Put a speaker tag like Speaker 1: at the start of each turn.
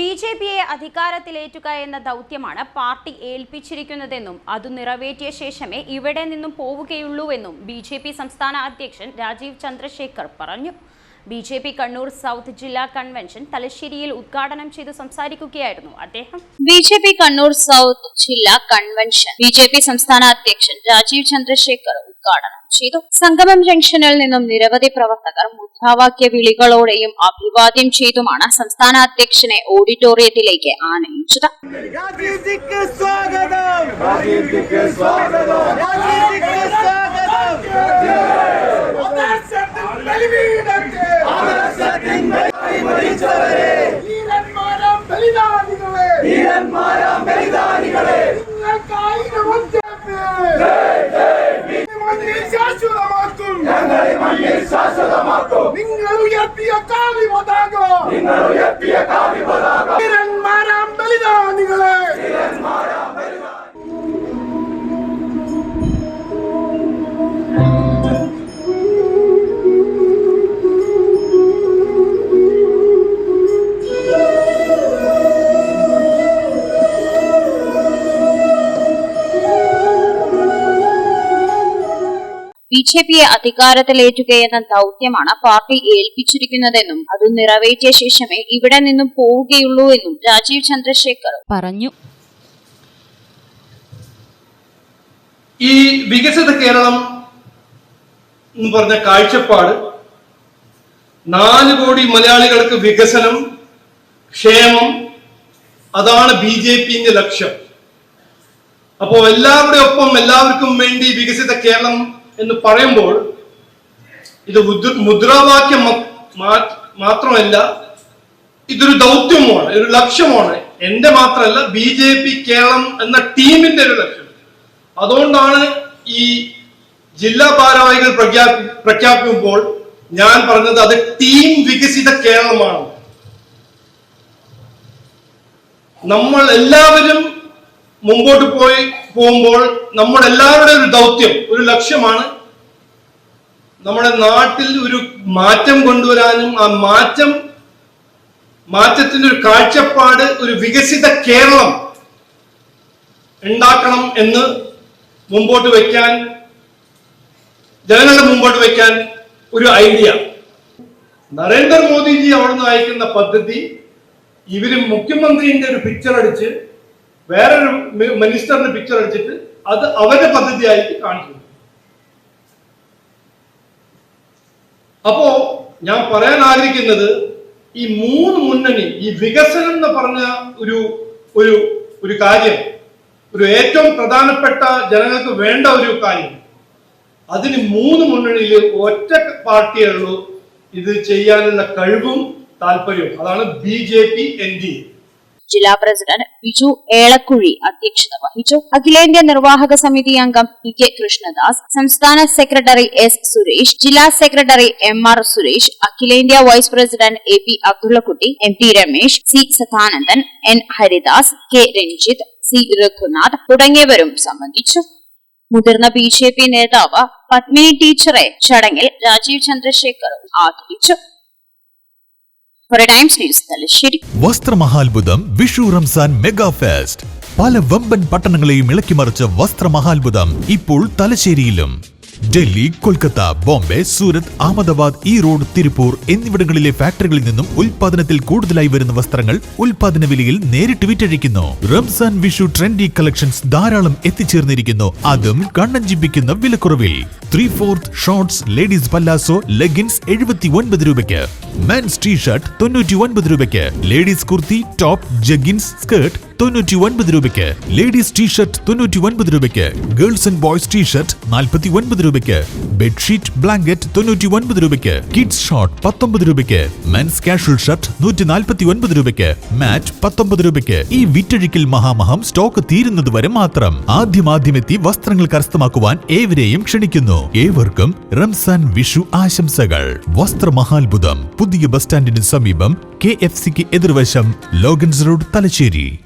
Speaker 1: B J പിയെ അധികാരത്തിലേറ്റുക എന്ന ദൗത്യമാണ് പാർട്ടി ഏൽപ്പിച്ചിരിക്കുന്നതെന്നും അത് നിറവേറ്റിയ ശേഷമേ ഇവിടെ നിന്നും പോവുകയുള്ളൂവെന്നും ബി ജെ പി സംസ്ഥാന അധ്യക്ഷൻ രാജീവ് ചന്ദ്രശേഖർ പറഞ്ഞു. B J P Kannur south ജില്ലാ കൺവെൻഷൻ തലശ്ശേരിയിൽ ഉദ്ഘാടനം ചെയ്ത് സംസാരിക്കുകയായിരുന്നു അദ്ദേഹം.
Speaker 2: B J P Kannur south ജില്ലാ കൺവെൻഷൻ ബി ജെ പി സംസ്ഥാന അധ്യക്ഷൻ രാജീവ് ചന്ദ്രശേഖർ ഉദ്ഘാടനം. ചെയ്തു. സംഗമം ജംഗ്ഷനിൽ നിന്നും നിരവധി പ്രവർത്തകർ മുദ്രാവാക്യ വിളികളോടെയും അഭിവാദ്യം ചെയ്തുമാണ് സംസ്ഥാന അധ്യക്ഷനെ ഓഡിറ്റോറിയത്തിലേക്ക് ആനയിച്ചത്.
Speaker 3: 宁可柳
Speaker 4: 一子也搭
Speaker 3: 理我
Speaker 2: ബി ജെ പിയെ അധികാരത്തിലേറ്റുകയെന്ന ദൗത്യമാണ് പാർട്ടി ഏൽപ്പിച്ചിരിക്കുന്നതെന്നും അത് നിറവേറ്റിയ ശേഷമേ ഇവിടെ നിന്നും പോവുകയുള്ളൂ എന്നും രാജീവ് ചന്ദ്രശേഖർ പറഞ്ഞു.
Speaker 5: ഈ വികസിത കേരളം എന്ന് പറഞ്ഞ കാഴ്ചപ്പാട് നാല് കോടി മലയാളികൾക്ക് വികസനം ക്ഷേമം അതാണ് ബി ജെ പിന്റെ ലക്ഷ്യം. അപ്പോ എല്ലാവരുടെ ഒപ്പം എല്ലാവർക്കും വേണ്ടി വികസിത കേരളം എന്ന് പറയുമ്പോൾ ഇത് മുദ്രാവാക്യം മാത്രമല്ല ഇതൊരു ദൗത്യമാണ് ഒരു ലക്ഷ്യമാണ്. എന്റെ മാത്രമല്ല ബി ജെ പി കേരളം എന്ന ടീമിന്റെ ഒരു ലക്ഷ്യം. അതുകൊണ്ടാണ് ഈ ജില്ലാ ഭാരവാഹികൾ പ്രഖ്യാപി പ്രഖ്യാപിക്കുമ്പോൾ ഞാൻ പറഞ്ഞത് അത് ടീം വികസിത കേരളമാണ്. നമ്മൾ എല്ലാവരും മുമ്പോട്ട് പോയി പോകുമ്പോൾ നമ്മുടെ എല്ലാവരുടെ ഒരു ദൗത്യം ഒരു ലക്ഷ്യമാണ് നമ്മുടെ നാട്ടിൽ ഒരു മാറ്റം കൊണ്ടുവരാനും ആ മാറ്റം മാറ്റത്തിന്റെ ഒരു കാഴ്ചപ്പാട് ഒരു വികസിത കേരളം ഉണ്ടാക്കണം എന്ന് മുമ്പോട്ട് വയ്ക്കാൻ ജനങ്ങളുടെ മുമ്പോട്ട് വയ്ക്കാൻ ഒരു ഐഡിയ. നരേന്ദ്രമോദിജി അവിടുന്ന് അയക്കുന്ന പദ്ധതി ഇവർ മുഖ്യമന്ത്രിന്റെ ഒരു പിക്ചർ അടിച്ച് വേറൊരു മിനിസ്റ്ററിന് പിക്ചർ അടിച്ചിട്ട് അത് അവരുടെ പദ്ധതിയായിട്ട് കാണിക്കുന്നു. അപ്പോ ഞാൻ പറയാൻ ആഗ്രഹിക്കുന്നത് ഈ മൂന്ന് മുന്നണി ഈ വികസനം എന്ന് പറഞ്ഞ ഒരു ഒരു ഒരു കാര്യം ഒരു ഏറ്റവും പ്രധാനപ്പെട്ട ജനങ്ങൾക്ക് വേണ്ട ഒരു കാര്യം. അതിന് മൂന്ന് മുന്നണിയിൽ ഒറ്റ പാർട്ടിയേ ഉള്ളൂ. ഇത് ചെയ്യാനുള്ള കഴിവും താല്പര്യവും. അതാണ് B J P N D A.
Speaker 2: ജില്ലാ പ്രസിഡന്റ് ബിജു ഏളക്കുഴി അധ്യക്ഷത വഹിച്ചു. അഖിലേന്ത്യാ നിർവാഹക സമിതി അംഗം പി കെ കൃഷ്ണദാസ് സംസ്ഥാന സെക്രട്ടറി എസ് സുരേഷ് ജില്ലാ സെക്രട്ടറി എം ആർ സുരേഷ് അഖിലേന്ത്യാ vice president A P Abdullakutty M T Ramesh C Sadanandan N Haridas K Ranjith C Raghunath തുടങ്ങിയവരും സംബന്ധിച്ചു. മുതിർന്ന ബി ജെ പി നേതാവ് പത്മിനി ടീച്ചറെ ചടങ്ങിൽ രാജീവ് ചന്ദ്രശേഖർ ആദരിച്ചു.
Speaker 6: വസ്ത്രമഹാത്ഭുതം വിഷു റംസാൻ മെഗാ ഫെസ്റ്റ്. പല വമ്പൻ പട്ടണങ്ങളെയും ഇളക്കിമറിച്ച വസ്ത്രമഹാത്ഭുതം ഇപ്പോൾ തലശ്ശേരിയിലും. ഡൽഹി കൊൽക്കത്ത ബോംബെ സൂരത് അഹമ്മദാബാദ് ഈറോഡ് തിരുപ്പൂർ എന്നിവിടങ്ങളിലെ ഫാക്ടറികളിൽ നിന്നും ഉൽപാദനത്തിൽ കൂടുതലായി വരുന്ന വസ്ത്രങ്ങൾ ഉൽപാദന വിലയിൽ നേരിട്ട് വിറ്റഴിക്കുന്നു. റംസാൻ വിഷു ട്രെൻഡി കളക്ഷൻസ് ധാരാളം എത്തിച്ചേർന്നിരിക്കുന്നു. അതും കണ്ണഞ്ചിപ്പിക്കുന്ന വിലക്കുറവിൽ. Three fourth shorts ladies palazzo leggings എഴുപത്തി ഒൻപത് രൂപയ്ക്ക്. മെൻസ് ടീ ഷർട്ട് തൊണ്ണൂറ്റി ഒൻപത് രൂപയ്ക്ക്. Ladies kurti top jeggings skirt തൊണ്ണൂറ്റി ഒൻപത് രൂപയ്ക്ക്. ലേഡീസ് ടീ ഷർട്ട് തൊണ്ണൂറ്റി ഒൻപത് രൂപയ്ക്ക്. Girls and boys T shirt നാൽപ്പത്തി ഒൻപത് രൂപയ്ക്ക്. ബെഡ്ഷീറ്റ് ബ്ലാങ്കറ്റ് തൊണ്ണൂറ്റി ഒൻപത് രൂപയ്ക്ക്. കിഡ്സ് ഷോർട്ട് പത്തൊമ്പത് രൂപയ്ക്ക്. മെൻസ് കാഷ്വൽ ഷർട്ട് നൂറ്റി നാൽപ്പത്തി ഒൻപത് രൂപയ്ക്ക്. മാറ്റ് പത്തൊമ്പത് രൂപയ്ക്ക്. ഈ വിറ്റഴിക്കൽ മഹാമഹം സ്റ്റോക്ക് തീരുന്നത് വരെ മാത്രം. ആദ്യമാദ്യമെത്തി വസ്ത്രങ്ങൾ കരസ്ഥമാക്കുവാൻ ഏവരെയും ക്ഷണിക്കുന്നു. ഏവർക്കും റംസാൻ വിഷു ആശംസകൾ. വസ്ത്രമഹാത്ഭുതം. പുതിയ ബസ് സ്റ്റാൻഡിന് സമീപം കെ എഫ് സിക്ക് എതിർവശം ലോഗൻസ് റോഡ് തലശ്ശേരി.